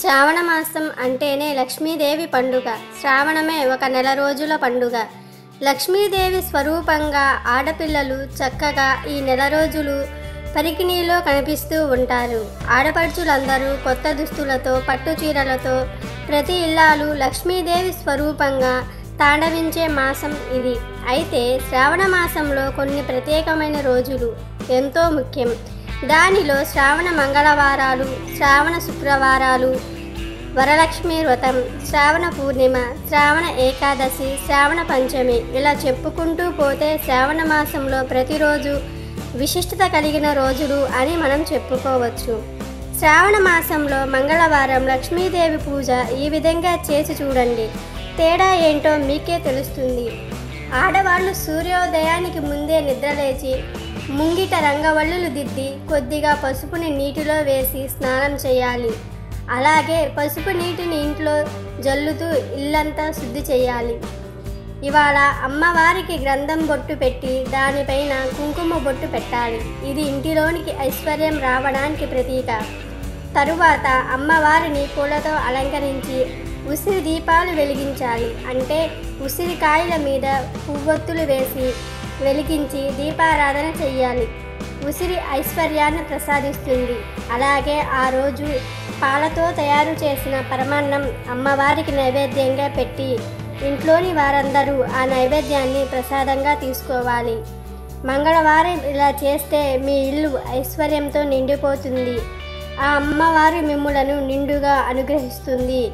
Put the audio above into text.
శ్రావణ మాసం అంటేనే లక్ష్మీదేవి పండుగ. శ్రావణమే ఒక నెల రోజుల పండుగ. లక్ష్మీదేవి స్వరూపంగా ఆడపిల్లలు చక్కగా ఈ నెల రోజులు పరికిణీలో కనిపిస్తూ ఉంటారు. ఆడపడుచులందరూ కొత్త దుస్తులతో పట్టు చీరలతో ప్రతి ఇల్లాలు లక్ష్మీదేవి స్వరూపంగా తాండవించే మాసం ఇది. అయితే శ్రావణ మాసంలో కొన్ని ప్రత్యేకమైన రోజులు ఎంతో ముఖ్యం. దానిలో శ్రావణ మంగళవారాలు శ్రావణ శుక్రవారాలు వరలక్ష్మి వ్రతం శ్రావణ పూర్ణిమ శ్రావణ ఏకాదశి శ్రావణ పంచమి ఇలా చెప్పుకుంటూ పోతే శ్రావణ మాసంలో ప్రతిరోజు విశిష్టత కలిగిన రోజులు అని మనం చెప్పుకోవచ్చు. శ్రావణ మాసంలో మంగళవారం లక్ష్మీదేవి పూజ ఈ విధంగా చేసి చూడండి. తేడా ఏంటో మీకే తెలుస్తుంది. ఆడవాళ్ళు సూర్యోదయానికి ముందే నిద్రలేచి ముంగిట రంగవల్లులు దిద్ది కొద్దిగా పసుపుని నీటిలో వేసి స్నానం చేయాలి. అలాగే పసుపు నీటిని ఇంట్లో జల్లుతూ ఇల్లంతా శుద్ధి చేయాలి. ఇవాళ అమ్మవారికి గ్రంథం బొట్టు పెట్టి దానిపైన కుంకుమ బొట్టు పెట్టాలి. ఇది ఇంటిలోనికి ఐశ్వర్యం రావడానికి ప్రతీక. తరువాత అమ్మవారిని పూలతో అలంకరించి ఉసిరి దీపాలు వెలిగించాలి. అంటే ఉసిరికాయల మీద పువ్వొత్తులు వేసి వెలిగించి దీపారాధన చెయ్యాలి. ఉసిరి ఐశ్వర్యాన్ని ప్రసాదిస్తుంది. అలాగే ఆ రోజు పాలతో తయారు చేసిన పరమాన్నం అమ్మవారికి నైవేద్యంగా పెట్టి ఇంట్లోని వారందరూ ఆ నైవేద్యాన్ని ప్రసాదంగా తీసుకోవాలి. మంగళవారం ఇలా చేస్తే మీ ఇల్లు ఐశ్వర్యంతో నిండిపోతుంది. ఆ అమ్మవారు మిమ్ములను నిండుగా అనుగ్రహిస్తుంది.